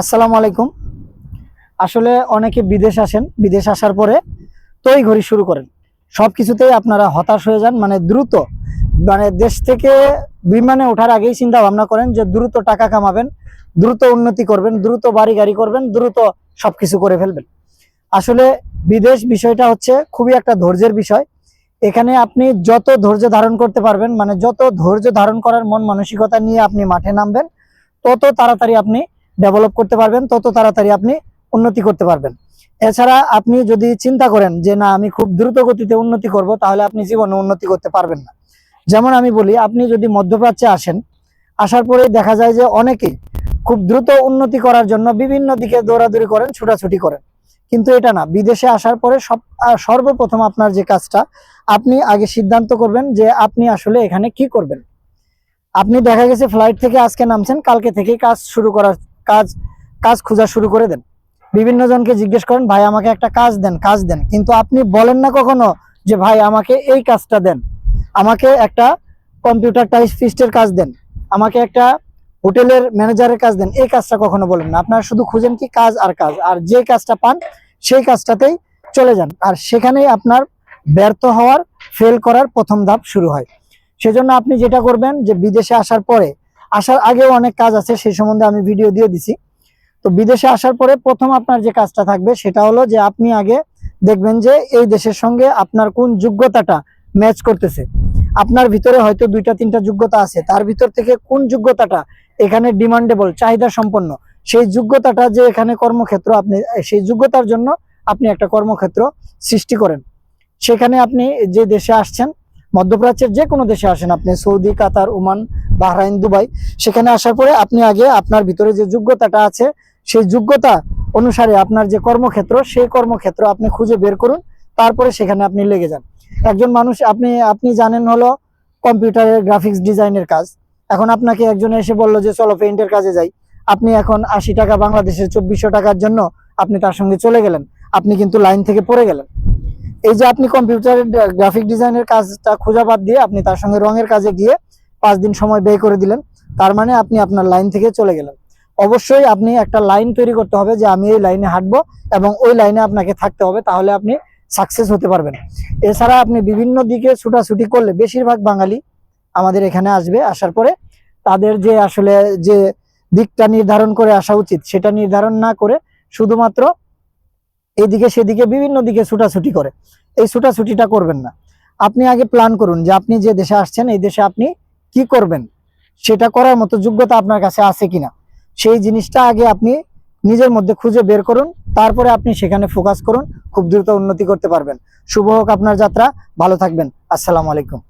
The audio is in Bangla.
আসসালামু আলাইকুম। আসলে অনেকে বিদেশ আসেন, বিদেশ আসার পরে তৈ ঘড়ি শুরু করেন। সব কিছুতেই আপনারা হতাশ হয়ে যান মানে দ্রুত মানে দেশ থেকে বিমানে ওঠার আগেই চিন্তা ভাবনা করেন যে দ্রুত টাকা কামাবেন, দ্রুত উন্নতি করবেন, দ্রুত বাড়ি গাড়ি করবেন, দ্রুত সব কিছু করে ফেলবেন। আসলে বিদেশ বিষয়টা হচ্ছে খুবই একটা ধৈর্যের বিষয়। এখানে আপনি যত ধৈর্য ধারণ করতে পারবেন মানে যত ধৈর্য ধারণ করার মন মানসিকতা নিয়ে আপনি মাঠে নামবেন, তত তাড়াতাড়ি আপনি ডেভেলপ করতে পারবেন, তত তাড়াতাড়ি আপনি উন্নতি করতে পারবেন। এছাড়া আপনি যদি চিন্তা করেন যে, না, আমি খুব দ্রুত গতিতে উন্নতি করব তাহলে আপনি জীবনে উন্নতি করতে পারবেন না। যেমন আমি বলি, আপনি যদি মধ্যপ্রাচ্যে আসেন, আসার পরে দেখা যায় যে অনেকেই খুব দ্রুত উন্নতি করার জন্য বিভিন্ন দিকে দৌড়াদৌড়ি করেন, ছুটাছুটি করেন। কিন্তু এটা না, বিদেশে আসার পরে সব সর্বপ্রথম আপনার যে কাজটা, আপনি আগে সিদ্ধান্ত করবেন যে আপনি আসলে এখানে কি করবেন। আপনি দেখা গেছে ফ্লাইট থেকে আজকে নামছেন, কালকে থেকেই কাজ শুরু করার কাজ কাজ খোঁজা শুরু করে দেন। বিভিন্ন জনকে জিজ্ঞেস করেন, ভাই, আমাকে একটা কাজ দেন কাজ দেন। কিন্তু আপনি বলেন না কখনো যে, ভাই, আমাকে এই কাজটা দেন। আমাকে একটা কম্পিউটার টাইপিস্টের কাজ দেন। আমাকে একটা হোটেলের ম্যানেজারের কাজ দেন। এই কাজটা কখনো বলেন না। আপনারা শুধু খুঁজেন কি কাজ আর কাজ। আর যে কাজটা পান, সেই কাজটাতেই চলে যান। আর সেখানেই আপনার ব্যর্থ হওয়ার ফেল করার প্রথম ধাপ শুরু হয়। সেজন্য আপনি যেটা করবেন যে, বিদেশে আসার পরে আসার আগেও অনেক কাজ আছে, সেই সম্বন্ধে আমি ভিডিও দিয়ে দিছি। তো বিদেশে আসার পরে প্রথম আপনার যে কাজটা থাকবে সেটা হলো যে আপনি আগে দেখবেন যে এই দেশের সঙ্গে আপনার কোন যোগ্যতাটা ম্যাচ করতেছে। আপনার ভিতরে হয়তো দুইটা, তিনটা যোগ্যতা আছে, তার ভিতর থেকে কোন যোগ্যতাটা এখানে ডিমান্ডেবল চাহিদা সম্পন্ন, সেই যোগ্যতাটা যে এখানে কর্মক্ষেত্র আপনি, সেই যোগ্যতার জন্য আপনি একটা কর্মক্ষেত্র সৃষ্টি করেন। সেখানে আপনি যে দেশে আসছেন মধ্যপ্রাচ্যের যে কোনো দেশে আসেন আপনি, Saudi, Qatar, Oman, Bahrain, Dubai, সেখানে আসার পরে আপনি আগে আপনার ভিতরে যে যোগ্যতাটা আছে, সেই যোগ্যতা অনুসারে আপনার যে কর্মক্ষেত্র, সেই কর্মক্ষেত্র আপনি খুঁজে বের করুন, তারপরে সেখানে আপনি লেগে যান। একজন মানুষ, আপনি আপনি জানেন হলো কম্পিউটারের গ্রাফিক্স ডিজাইনের কাজ। এখন আপনাকে একজন এসে বলল যে, চলো পেইন্টের কাজে যাই। আপনি এখন আশি টাকা, বাংলাদেশের চব্বিশশো টাকার জন্য আপনি তার সঙ্গে চলে গেলেন। আপনি কিন্তু লাইন থেকে পড়ে গেলেন। এই যে আপনি কম্পিউটারের গ্রাফিক ডিজাইনের কাজটা খোঁজা বাদ দিয়ে আপনি তার সঙ্গে রঙের কাজে গিয়ে পাঁচ দিন সময় ব্যয় করে দিলেন, তার মানে আপনি আপনার লাইন থেকে চলে গেলেন। অবশ্যই আপনি একটা লাইন তৈরি করতে হবে যে আমি এই লাইনে হাঁটবো এবং ওই লাইনে আপনাকে থাকতে হবে, তাহলে আপনি সাকসেস হতে পারবেন। এছাড়া আপনি বিভিন্ন দিকে ছুটাছুটি করলে, বেশিরভাগ বাঙালি আমাদের এখানে আসবে, আসার পরে তাদের যে আসলে যে দিকটা নির্ধারণ করে আসা উচিত, সেটা নির্ধারণ না করে শুধুমাত্র এইদিকে সেদিকে বিভিন্ন দিকে ছুটাছুটি করে। এই ছুটাছুটিটা করবেন না। আপনি আগে প্ল্যান করুন যে আপনি যে দেশে আসছেন, এই দেশে আপনি কি করবেন? সেটা করার মতো যোগ্যতা আপনার কাছে আছে কিনা? সেই জিনিসটা আগে আপনি নিজের মধ্যে খুঁজে বের করুন, তারপরে আপনি সেখানে ফোকাস করুন, খুব দ্রুত উন্নতি করতে পারবেন। শুভ হোক আপনার যাত্রা, ভালো থাকবেন। আসসালামু আলাইকুম।